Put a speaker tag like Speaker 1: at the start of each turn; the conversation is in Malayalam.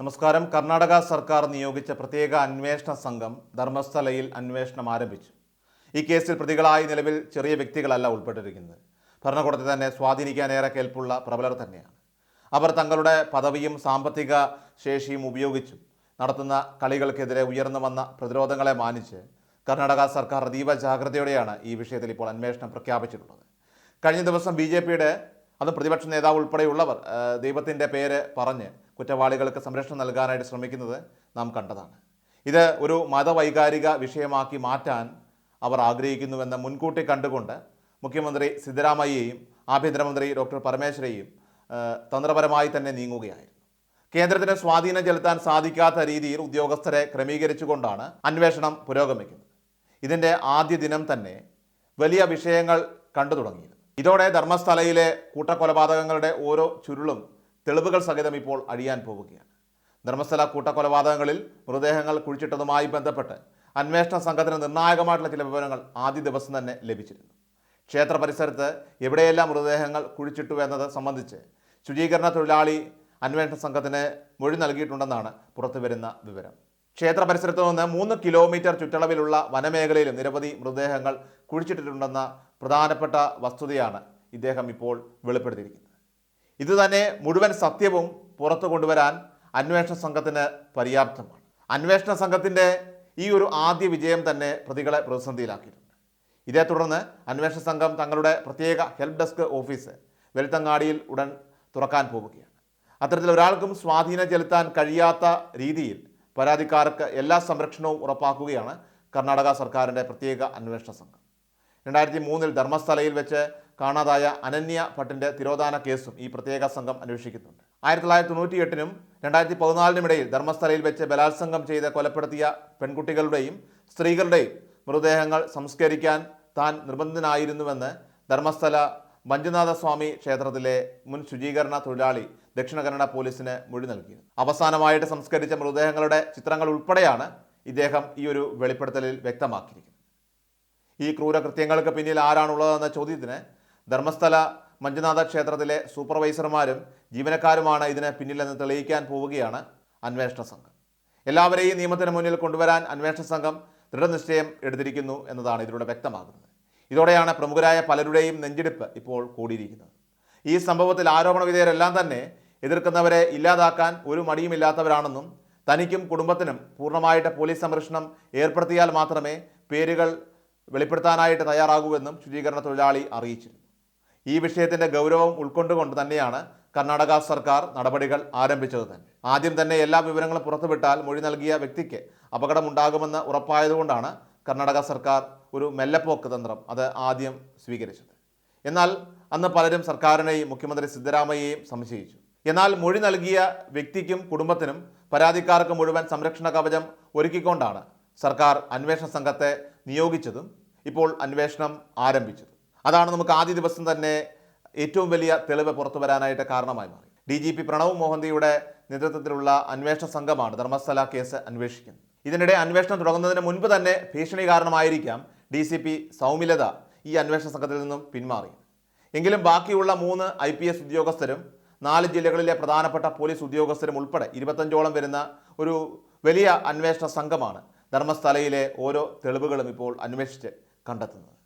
Speaker 1: നമസ്കാരം. കർണാടക സർക്കാർ നിയോഗിച്ച പ്രത്യേക അന്വേഷണ സംഘം ധർമ്മസ്ഥലയിൽ അന്വേഷണം ആരംഭിച്ചു. ഈ കേസിൽ പ്രതികളായി നിലവിൽ ചെറിയ വ്യക്തികളല്ല ഉൾപ്പെട്ടിരിക്കുന്നത്. ഭരണകൂടത്തെ തന്നെ സ്വാധീനിക്കാനേറെ കേൾപ്പുള്ള പ്രബലർ തന്നെയാണ്. അവർ തങ്ങളുടെ പദവിയും സാമ്പത്തിക ശേഷിയും ഉപയോഗിച്ചും നടത്തുന്ന കളികൾക്കെതിരെ ഉയർന്നു വന്ന പ്രതിരോധങ്ങളെ മാനിച്ച് കർണാടക സർക്കാർ അതീവ ജാഗ്രതയോടെയാണ് ഈ വിഷയത്തിൽ ഇപ്പോൾ അന്വേഷണം പ്രഖ്യാപിച്ചിട്ടുള്ളത്. കഴിഞ്ഞ ദിവസം ബി ജെ പിയുടെ അതും പ്രതിപക്ഷ നേതാവ് ഉൾപ്പെടെയുള്ളവർ ദൈവത്തിന്റെ പേര് പറഞ്ഞ് കുറ്റവാളികൾക്ക് സംരക്ഷണം നൽകാനായിട്ട് ശ്രമിക്കുന്നത് നാം കണ്ടതാണ്. ഇത് ഒരു മതവൈകാരിക വിഷയമാക്കി മാറ്റാൻ അവർ ആഗ്രഹിക്കുന്നുവെന്ന് മുൻകൂട്ടി കണ്ടുകൊണ്ട് മുഖ്യമന്ത്രി സിദ്ധരാമയ്യയും ആഭ്യന്തരമന്ത്രി ഡോക്ടർ പരമേശ്വരയും തന്ത്രപരമായി തന്നെ നീങ്ങുകയായിരുന്നു. കേന്ദ്രത്തിന് സ്വാധീനം ചെലുത്താൻ സാധിക്കാത്ത രീതിയിൽ ഉദ്യോഗസ്ഥരെ ക്രമീകരിച്ചുകൊണ്ടാണ് അന്വേഷണം പുരോഗമിക്കുന്നത്. ഇതിന്റെ ആദ്യ ദിനം തന്നെ വലിയ വിഷയങ്ങൾ കണ്ടു തുടങ്ങിയിരുന്നു. ഇതോടെ ധർമ്മസ്ഥലയിലെ കൂട്ടക്കൊലപാതകങ്ങളുടെ ഓരോ ചുരുളും തെളിവുകൾ സഹിതം ഇപ്പോൾ അഴിയാൻ പോവുകയാണ്. ധർമ്മസ്ഥല കൂട്ടക്കൊലപാതകങ്ങളിൽ മൃതദേഹങ്ങൾ കുഴിച്ചിട്ടതുമായി ബന്ധപ്പെട്ട് അന്വേഷണ സംഘത്തിന് നിർണായകമായിട്ടുള്ള ചില വിവരങ്ങൾ ആദ്യ ദിവസം തന്നെ ലഭിച്ചിരുന്നു. ക്ഷേത്ര പരിസരത്ത് എവിടെയെല്ലാം മൃതദേഹങ്ങൾ കുഴിച്ചിട്ടു എന്നത് സംബന്ധിച്ച് ശുചീകരണ തൊഴിലാളി അന്വേഷണ സംഘത്തിന് മൊഴി നൽകിയിട്ടുണ്ടെന്നാണ് പുറത്തുവരുന്ന വിവരം. ക്ഷേത്ര പരിസരത്ത് നിന്ന് മൂന്ന് കിലോമീറ്റർ ചുറ്റളവിലുള്ള വനമേഖലയിലും നിരവധി മൃതദേഹങ്ങൾ കുഴിച്ചിട്ടിട്ടുണ്ടെന്ന പ്രധാനപ്പെട്ട വസ്തുതയാണ് ഇദ്ദേഹം ഇപ്പോൾ വെളിപ്പെടുത്തിയിരിക്കുന്നത്. ഇത് തന്നെ മുഴുവൻ സത്യവും പുറത്തു കൊണ്ടുവരാൻ അന്വേഷണ സംഘത്തിന് പര്യാപ്തമാണ്. അന്വേഷണ സംഘത്തിന്റെ ഈ ഒരു ആദ്യ വിജയം തന്നെ പ്രതികളെ പ്രതിസന്ധിയിലാക്കിയിട്ടുണ്ട്. ഇതേ തുടർന്ന് അന്വേഷണ സംഘം തങ്ങളുടെ പ്രത്യേക ഹെൽപ്പ് ഡെസ്ക് ഓഫീസ് വെളുത്തങ്ങാടിയിൽ ഉടൻ തുറക്കാൻ പോവുകയാണ്. അത്തരത്തിൽ ഒരാൾക്കും സ്വാധീനം ചെലുത്താൻ കഴിയാത്ത രീതിയിൽ പരാതിക്കാർക്ക് എല്ലാ സംരക്ഷണവും ഉറപ്പാക്കുകയാണ് കർണാടക സർക്കാരിന്റെ പ്രത്യേക അന്വേഷണ സംഘം. രണ്ടായിരത്തി മൂന്നിൽ ധർമ്മസ്ഥലയിൽ വെച്ച് കാണാതായ അനന്യ ഭട്ടിന്റെ തിരോധാന കേസും ഈ പ്രത്യേക സംഘം അന്വേഷിക്കുന്നുണ്ട്. ആയിരത്തി തൊള്ളായിരത്തി തൊണ്ണൂറ്റി എട്ടിനും രണ്ടായിരത്തി പതിനാലിനും ഇടയിൽ ധർമ്മസ്ഥലയിൽ വെച്ച് ബലാത്സംഗം ചെയ്ത് കൊലപ്പെടുത്തിയ പെൺകുട്ടികളുടെയും സ്ത്രീകളുടെയും മൃതദേഹങ്ങൾ സംസ്കരിക്കാൻ താൻ നിർബന്ധനായിരുന്നുവെന്ന് ധർമ്മസ്ഥല മഞ്ജുനാഥ സ്വാമി ക്ഷേത്രത്തിലെ മുൻ ശുചീകരണ തൊഴിലാളി ദക്ഷിണ കന്നഡ പോലീസിന് മൊഴി നൽകി അവസാനമായിട്ട് സംസ്കരിച്ച മൃതദേഹങ്ങളുടെ ചിത്രങ്ങൾ ഉൾപ്പെടെയാണ് ഇദ്ദേഹം ഈ ഒരു വെളിപ്പെടുത്തലിൽ വ്യക്തമാക്കിയിരിക്കുന്നത്. ഈ ക്രൂരകൃത്യങ്ങൾക്ക് പിന്നിൽ ആരാണുള്ളതെന്ന ചോദ്യത്തിന് ധർമ്മസ്ഥല മഞ്ജുനാഥ ക്ഷേത്രത്തിലെ സൂപ്പർവൈസർമാരും ജീവനക്കാരുമാണ് ഇതിന് പിന്നിലെന്ന് തെളിയിക്കാൻ പോവുകയാണ് അന്വേഷണ സംഘം. എല്ലാവരെയും നിയമത്തിന് മുന്നിൽ കൊണ്ടുവരാൻ അന്വേഷണ സംഘം ദൃഢനിശ്ചയം എടുത്തിരിക്കുന്നു എന്നതാണ് ഇതിലൂടെ വ്യക്തമാകുന്നത്. ഇതോടെയാണ് പ്രമുഖരായ പലരുടെയും നെഞ്ചെടുപ്പ് ഇപ്പോൾ കൂടിയിരിക്കുന്നത്. ഈ സംഭവത്തിൽ ആരോപണ വിധേയരെല്ലാം തന്നെ എതിർക്കുന്നവരെ ഇല്ലാതാക്കാൻ ഒരു മടിയുമില്ലാത്തവരാണെന്നും തനിക്കും കുടുംബത്തിനും പൂർണമായിട്ട് പോലീസ് സംരക്ഷണം ഏർപ്പെടുത്തിയാൽ മാത്രമേ പേരുകൾ വെളിപ്പെടുത്താനായിട്ട് തയ്യാറാകൂവെന്നും ശുചീകരണ തൊഴിലാളി അറിയിച്ചിരുന്നു. ഈ വിഷയത്തിന്റെ ഗൗരവം ഉൾക്കൊണ്ടുകൊണ്ട് തന്നെയാണ് കർണാടക സർക്കാർ നടപടികൾ ആരംഭിച്ചത് തന്നെ. ആദ്യം തന്നെ എല്ലാ വിവരങ്ങളും പുറത്തുവിട്ടാൽ മൊഴി നൽകിയ വ്യക്തിക്ക് അപകടമുണ്ടാകുമെന്ന് ഉറപ്പായതുകൊണ്ടാണ് കർണാടക സർക്കാർ ഒരു മെല്ലപ്പോക്ക് തന്ത്രം അത് ആദ്യം സ്വീകരിച്ചത്. എന്നാൽ അന്ന് പലരും സർക്കാരിനെയും മുഖ്യമന്ത്രി സിദ്ധരാമയ്യയും സംശയിച്ചു. എന്നാൽ മൊഴി നൽകിയ വ്യക്തിക്കും കുടുംബത്തിനും പരാതിക്കാർക്ക് മുഴുവൻ സംരക്ഷണ കവചം ഒരുക്കിക്കൊണ്ടാണ് സർക്കാർ അന്വേഷണ സംഘത്തെ നിയോഗിച്ചതും ഇപ്പോൾ അന്വേഷണം ആരംഭിച്ചതും. അതാണ് നമുക്ക് ആദ്യ ദിവസം തന്നെ ഏറ്റവും വലിയ തെളിവ് പുറത്തു വരാനായിട്ട് കാരണമായി മാറി. ഡി ജി പി പ്രണവ് മോഹന്തിയുടെ നേതൃത്വത്തിലുള്ള അന്വേഷണ സംഘമാണ് ധർമ്മസ്ഥല കേസ് അന്വേഷിക്കുന്നത്. ഇതിനിടെ അന്വേഷണം തുടങ്ങുന്നതിന് മുൻപ് തന്നെ ഭീഷണി കാരണമായിരിക്കാം ഡി സി പി സൗമിലത ഈ അന്വേഷണ സംഘത്തിൽ നിന്നും പിന്മാറി എങ്കിലും ബാക്കിയുള്ള മൂന്ന് ഐ പി എസ് ഉദ്യോഗസ്ഥരും നാല് ജില്ലകളിലെ പ്രധാനപ്പെട്ട പോലീസ് ഉദ്യോഗസ്ഥരും ഉൾപ്പെടെ ഇരുപത്തഞ്ചോളം വരുന്ന ഒരു വലിയ അന്വേഷണ സംഘമാണ് ധർമ്മസ്ഥലയിലെ ഓരോ തെളിവുകളും ഇപ്പോൾ അന്വേഷിച്ച് കണ്ടെത്തുന്നത്.